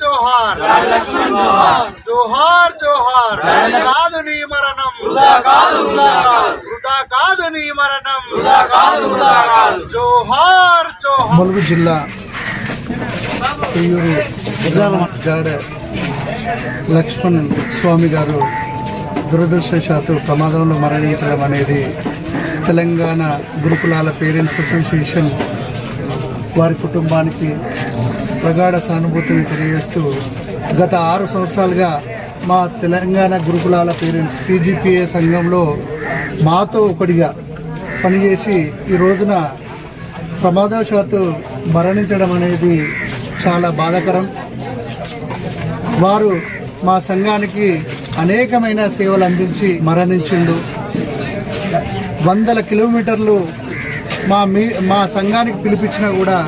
జోహార్. జోహార్. జోహార్ కాదు నీ మరణం. వృధా కాదు నీ మరణం. జోహార్ జోహార్. ములుగు జిల్లా లక్ష్మణ్ స్వామి గారు దురదృష్టవశాత్తు ప్రమాదంలో మరణించడం అనేది తెలంగాణ గురుకులాల పేరెంట్స్ అసోసియేషన్ వారి కుటుంబానికి ప్రగాఢ సానుభూతిని తెలియజేస్తూ గత ఆరు సంవత్సరాలుగా మా తెలంగాణ గురుకులాల పేరెంట్స్ పీజీపీఏ సంఘంలో మాతో ఒకటిగా పనిచేసి ఈ రోజున ప్రమాదవశాత్తు మరణించడం అనేది చాలా బాధాకరం. వారు మా సంఘానికి అనేకమైన సేవలు అందించి మరణించిండు. వందల కిలోమీటర్లు మా మీ మా సంఘానికి పిలిపించినా కూడా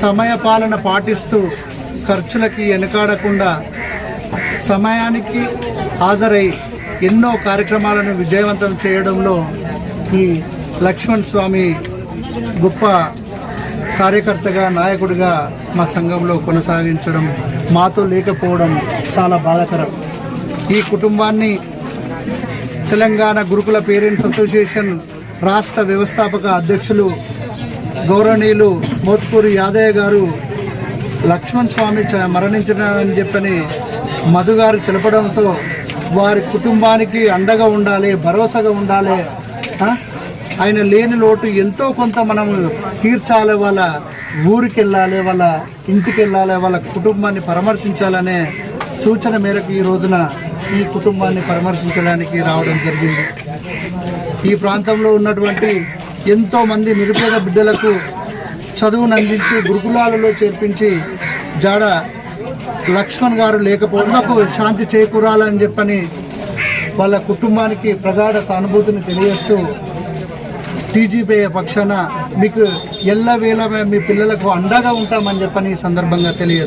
సమయపాలన పాటిస్తూ ఖర్చులకి వెనకాడకుండా సమయానికి హాజరై ఎన్నో కార్యక్రమాలను విజయవంతం చేయడంలో ఈ లక్ష్మణ్ స్వామి గొప్ప కార్యకర్తగా నాయకుడిగా మా సంఘంలో కొనసాగించడం మాతో లేకపోవడం చాలా బాధాకరం. ఈ కుటుంబాన్ని తెలంగాణ గురుకుల పేరెంట్స్ అసోసియేషన్ రాష్ట్ర వ్యవస్థాపక అధ్యక్షులు గౌరవనీయులు మోత్పూరి యాదయ్య గారు లక్ష్మణ్ స్వామి చ- చెప్పని మధు గారు తెలపడంతో వారి కుటుంబానికి అండగా ఉండాలి భరోసాగా ఉండాలి ఆయన లేని లోటు ఎంతో కొంత మనం తీర్చాలి వాళ్ళ ఊరికి వెళ్ళాలి వాళ్ళ ఇంటికి వెళ్ళాలి వాళ్ళ కుటుంబాన్ని పరామర్శించాలనే సూచన మేరకు ఈ రోజున ఈ కుటుంబాన్ని పరామర్శించడానికి రావడం జరిగింది. ఈ ప్రాంతంలో ఉన్నటువంటి ఎంతో మంది నిరుపేద బిడ్డలకు చదువును అందించి గురుకులాలలో చేర్పించి జాడ లక్ష్మణ్ గారు లేకపోవడంకు శాంతి చేకూరాలని చెప్పని వాళ్ళ కుటుంబానికి ప్రగాఢ సానుభూతిని తెలియజేస్తూ టీజీపీ పక్షాన మీకు ఎల్లవేళ మీ పిల్లలకు అండగా ఉంటామని చెప్పని ఈ సందర్భంగా తెలియజేస్తాను